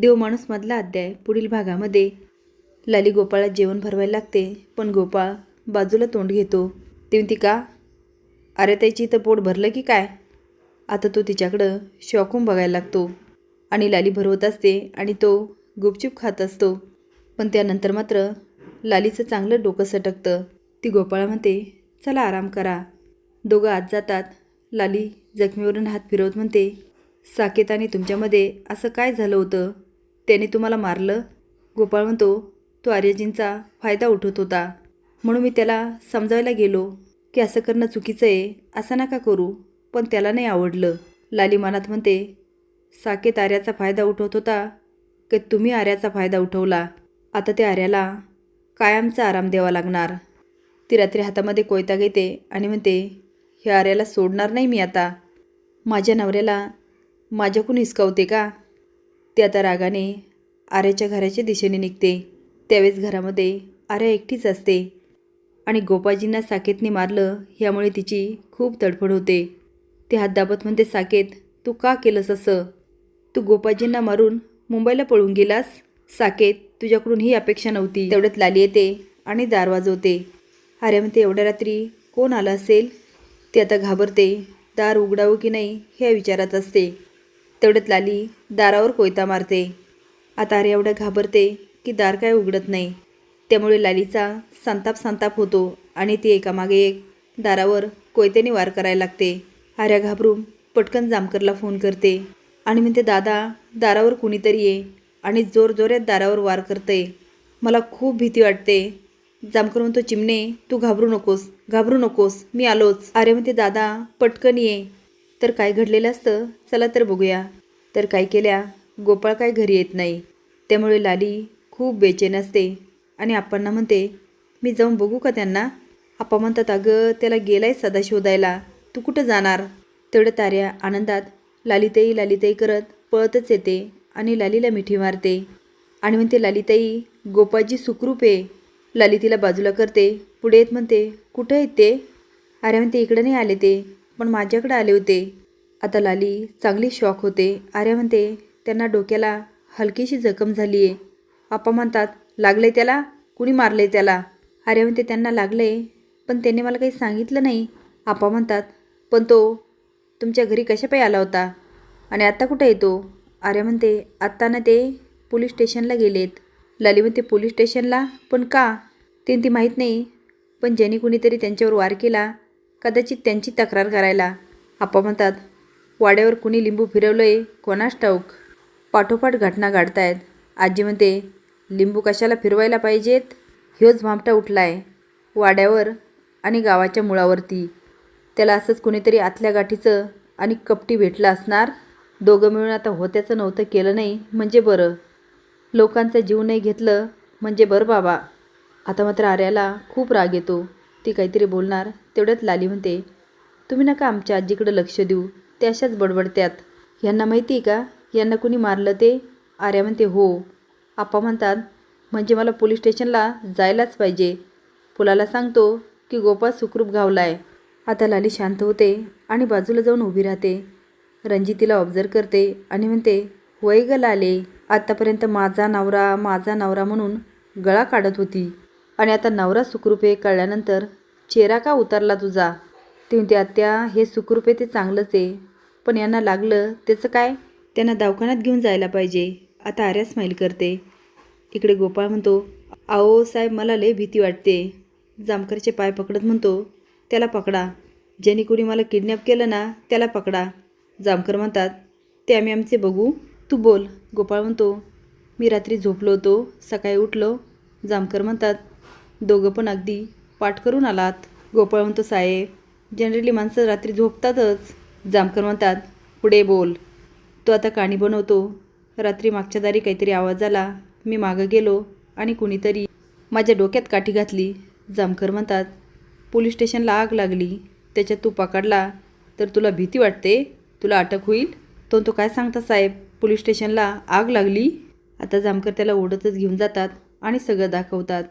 देव माणूसमधला अध्याय पुढील भागामध्ये. लाली गोपाळात जेवण भरवायला लागते पण गोपाळ बाजूला तोंड घेतो. ती का अरे त्याची इथं पोट भरलं की काय? आता तो तिच्याकडं शॉकून बघायला लागतो. आणि लाली भरवत असते आणि तो गुपचूप खात असतो. पण त्यानंतर मात्र लालीचं चांगलं डोकं सटकतं. ती गोपाळा म्हणते चला आराम करा. दोघं आत जातात. लाली जखमीवरून हात फिरवत म्हणते साकेताने तुमच्यामध्ये असं काय झालं होतं? त्याने तुम्हाला मारलं. गोपाळ म्हणतो तो आर्यजींचा फायदा उठवत होता. म्हणून मी त्याला समजावायला गेलो की असं करणं चुकीचं आहे असं नका करू. पण त्याला नाही आवडलं. लाली मनात म्हणते साकेत आर्याचा फायदा उठवत होता की तुम्ही आर्याचा फायदा उठवला? आता त्या आर्याला कायमचा आराम द्यावा लागणार. ती रात्री हातामध्ये कोयता घेते आणि म्हणते हे आर्याला सोडणार नाही मी आता. माझ्या नवऱ्याला माझ्याकडून हिसकावते का? ती आता रागाने आर्याच्या घराच्या दिशेने निघते. त्यावेळेस घरामध्ये आर्या एकटीच असते. आणि गोपाजींना साकेतने मारलं ह्यामुळे तिची खूप तडफड होते. ते हात दाबत म्हणते साकेत तू का केलंस असं? तू गोपाजींना मारून मुंबईला पळून गेलास? साकेत तुझ्याकडून ही अपेक्षा नव्हती तेवढ्यात लाली येते आणि दार वाजवते. अरे म्हणते एवढ्या रात्री कोण आलं असेल ते आता घाबरते. दार उघडावं की नाही हे विचारात असते. तेवढ्यात लाली दारावर कोयता मारते. आता अरे एवढं घाबरते की दार काय उघडत नाही. त्यामुळे लालीचा संताप संताप होतो आणि ती एकामागे एक दारावर कोयत्याने वार करायला लागते. आर्या घाबरून पटकन जामकरला फोन करते आणि म्हणते दादा दारावर कुणीतरी ये आणि जोरजोरात दारावर वार करते मला खूप भीती वाटते. जामकर म्हणतो चिमणे तू घाबरू नकोस घाबरू नकोस मी आलोच. अरे म्हणते दादा पटकन ये. तर काय घडलेलं असतं? चला तर बघूया. तर काय केल्या? गोपाळ काय घरी येत नाही. त्यामुळे लाली खूप बेचैन असते. आणि आप्पांना म्हणते मी जाऊन बघू का त्यांना? आप्पा म्हणतात अगं त्याला गेलाय सदा शोधायला. तू कुठं जाणार? तेवढं ताऱ्या आनंदात लालिताई लालिताई करत पळतच येते आणि लालीला मिठी मारते. आणि म्हणते लालिताई गोपाळजी सुखरूप आहे. लाली तिला बाजूला करते पुढे येत म्हणते कुठं येते ते? अरे म्हणते इकडं नाही आले ते. पण माझ्याकडे आले होते. आता लाली चांगली शॉक होते. आर्या म्हणते त्यांना डोक्याला हलकीशी जखम झाली आहे आप्पा म्हणतात लागले त्याला? कुणी मारले त्याला? अरे म्हणते त्यांना लागले पण त्यांनी मला काही सांगितलं नाही. आप्पा म्हणतात पण तो तुमच्या घरी कशापायी आला होता? आणि आत्ता कुठं येतो अरे म्हणते आत्ता ना ते पोलीस स्टेशनला गेलेत. लाली म्हणते पोलीस स्टेशनला? पण का? ते ती माहीत नाही. पण ज्यांनी कुणीतरी त्यांच्यावर वार केला कदाचित त्यांची तक्रार करायला. आप्पा म्हणतात वाड्यावर कुणी लिंबू फिरवलं आहे कोणास ठाऊक? पाठोपाठ घटना घडतायत. आजी म्हणते लिंबू कशाला फिरवायला पाहिजेत? ह्योच भामटा उठला आहे वाड्यावर आणि गावाच्या मुळावरती. त्याला असंच कुणीतरी आतल्या गाठीचं आणि कपटी भेटलं असणार? दोघं मिळून आता होत्याचं नव्हतं केलं नाही म्हणजे बरं. लोकांचं जीव नाही घेतलं म्हणजे बरं बाबा. आता मात्र आर्याला खूप राग येतो. ती काहीतरी बोलणार तेवढ्यात लाली म्हणते तुम्ही नका आमच्या आजीकडं लक्ष देऊ ते अशाच बडबडत्यात. यांना माहिती आहे का? यांना कुणी मारलं ते? आर्या म्हणते हो. आप्पा म्हणतात म्हणजे मला पोलीस स्टेशनला जायलाच पाहिजे. पुलाला सांगतो की गोपाळ सुखरूप गावला आहे आता लाली शांत होते आणि बाजूला जाऊन उभी राहते. रणजितीला ऑब्झर्व करते आणि म्हणते वय ग लाले आत्तापर्यंत माझा नवरा माझा नवरा म्हणून गळा काढत होती. आणि आता नवरा सुखरूप कळल्यानंतर चेहरा का उतरला तुझा? ते म्हणते आत्या हे सुखरूप ते चांगलंच आहे. पण यांना लागलं त्याचं काय? त्यांना दवाखान्यात घेऊन जायला पाहिजे. आता आर्या स्माईल करते. इकडे गोपाळ म्हणतो आओ साहेब मला लय भीती वाटते. जामकरचे पाय पकडत म्हणतो त्याला पकडा. ज्याने कोणी मला किडनॅप केलं ना त्याला पकडा. जामकर म्हणतात ते आम्ही आमचे बघू. तू बोल. गोपाळ म्हणतो मी रात्री झोपलो होतो. सकाळी उठलो. जामकर म्हणतात दोघं पण अगदी पाठ करून आलात. गोपाळ म्हणतो साहेब जनरली माणसं रात्री झोपतातच. जामकर म्हणतात पुढे बोल. तो आता काणी बनवतो. रात्री मागच्या दारी काहीतरी आवाज आला. मी मागं गेलो आणि कुणीतरी माझ्या डोक्यात काठी घातली. जामकर म्हणतात पोलीस स्टेशनला आग लागली. त्याच्यात तू पकडला तर तुला भीती वाटते? तुला अटक होईल? तो तो काय सांगता साहेब? पोलीस स्टेशनला आग लागली? आता जामकर त्याला ओढतच घेऊन जातात आणि सगळं दाखवतात.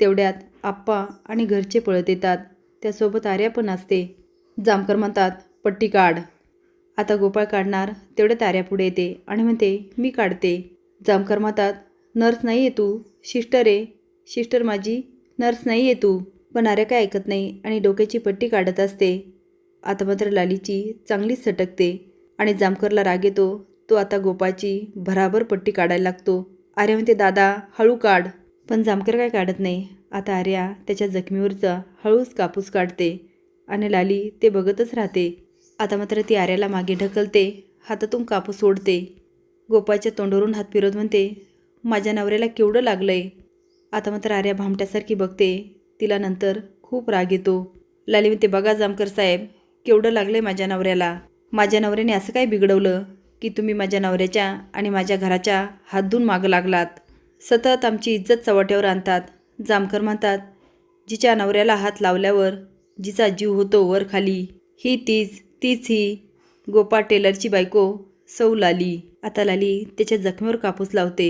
तेवढ्यात आप्पा आणि घरचे पळत येतात. त्यासोबत आर्या पण असते. जामकर म्हणतात पट्टी काढ. आता गोपाळ काढणार तेवढ्यात आर्या पुढे येते आणि म्हणते मी काढते. जामकर म्हणतात नर्स नाही आहे तू. सिस्टर आहे सिस्टर माझी. नर्स नाही आहे तू. पण आर्या काय ऐकत नाही आणि डोक्याची पट्टी काढत असते. आता मात्र लालीची चांगलीच सटकते आणि जामकरला राग येतो. तो आता गोपाळची भराभर पट्टी काढायला लागतो. आर्या म्हणते दादा हळू काढ. पण जामकर काय काढत नाही. आता आर्या त्याच्या जखमीवरचा हळूच कापूस काढते आणि लाली ते बघतच राहते. आता मात्र ती आर्याला मागे ढकलते हातातून कापूस सोडते गोपाळच्या तोंडावरून हात फिरत म्हणते माझ्या नवऱ्याला केवढं लागलंय. आता मात्र आर्या भामट्यासारखी बघते तिला नंतर खूप राग येतो. लाली म्हणते बघा जामकर साहेब केवढं लागलंय माझ्या नवऱ्याला. माझ्या नवऱ्याने असं काय बिघडवलं की तुम्ही माझ्या नवऱ्याच्या आणि माझ्या घराच्या हात धुवून मागं लागलात? सतत आमची इज्जत चव्हाट्यावर आणतात. जामकर म्हणतात जिच्या नवऱ्याला हात लावल्यावर जिचा जीव होतो वर खाली. ही तीच तीच ही गोपा टेलरची बायको सौ लाली. आता लाली त्याच्या जखमेवर कापूस लावते.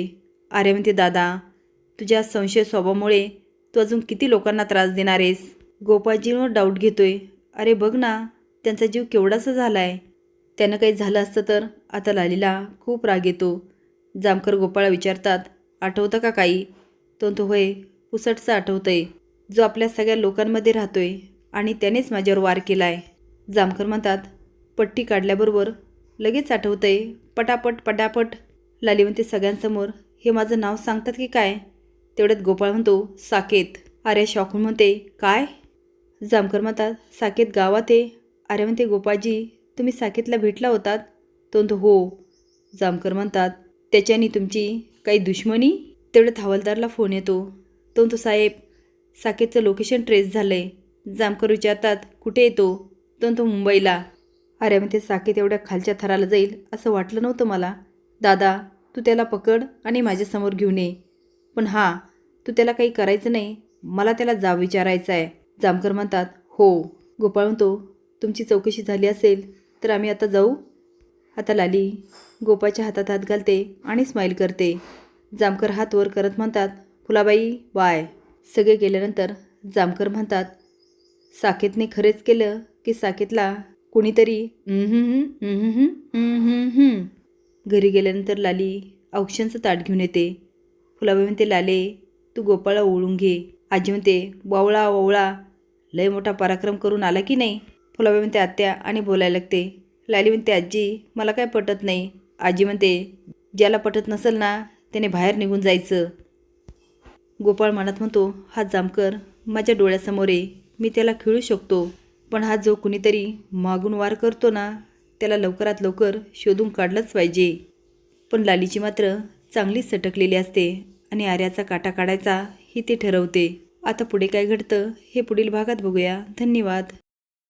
अरे म्हणते दादा तुझ्या संशय स्वभावामुळे तू अजून किती लोकांना त्रास देणार आहेस? गोपाळजींवर डाऊट घेतोय. अरे बघ ना त्यांचा जीव केवढासा झाला आहे त्यानं काही झालं असतं तर आता लालीला खूप राग येतो. जामकर गोपाळा विचारतात आठवतं का काही? तो तो होय पुसटचं आठवतंय. जो आपल्या सगळ्या लोकांमध्ये राहतोय आणि त्यानेच माझ्यावर वार केला आहे जामकर म्हणतात पट्टी काढल्याबरोबर लगेच आठवतंय पटापट पटापट. लाली म्हणते सगळ्यांसमोर हे माझं नाव सांगतात की काय? तेवढ्यात गोपाळ म्हणतो साकेत. अरे शॉकून म्हणते काय? जामकर म्हणतात साकेत गावात आहे. अरे म्हणते गोपाळजी तुम्ही साकेतला भेटला होतात? तो म्हणतो हो. जामकर म्हणतात त्याच्यानी तुमची काही दुश्मनी तेवढ्यात हवालदारला फोन येतो. तो म्हणतो साहेब साकेतचं लोकेशन ट्रेस झालं आहे जामकर विचारतात कुठे येतो? तो म्हणतो मुंबईला. अरे मग ते साकेत एवढ्या खालच्या थराला जाईल असं वाटलं नव्हतं मला. दादा तू त्याला पकड आणि माझ्यासमोर घेऊन ये. पण हां तू त्याला काही करायचं नाही. मला त्याला जाब विचारायचा आहे. जामकर म्हणतात हो. गोपाळ म्हणतो तुमची चौकशी झाली असेल तर आम्ही आता जाऊ आता लाली गोपाच्या हातात हात घालते आणि स्माईल करते. जामकर हात वर करत म्हणतात फुलाबाई वाय. सगळे गेल्यानंतर जामकर म्हणतात साकेतने खरेच केलं की साकेतला कुणीतरी घरी गेल्यानंतर लाली औक्षणचं ताट घेऊन येते. फुलाबाई म्हणते लाले तू गोपाळा ओळून घे. आजी म्हणते वावळा वावळा लय मोठा पराक्रम करून आला की नाही? फुलाबाई म्हणते आत्या आणि बोलायला लागते लाली म्हणते आजी मला काय पटत नाही. आजी म्हणते ज्याला पटत नसेल ना त्याने बाहेर निघून जायचं. गोपाळ मनात म्हणतो हा जामकर माझ्या डोळ्यासमोर आहे मी त्याला खेळू शकतो पण हा जो कुणीतरी मागून वार करतो ना त्याला लवकरात लवकर शोधून काढलंच पाहिजे. पण लालीची मात्र चांगलीच सटकलेली असते आणि आर्याचा काटा काढायचा ही ते ठरवते. आता पुढे काय घडतं हे पुढील भागात बघूया. धन्यवाद.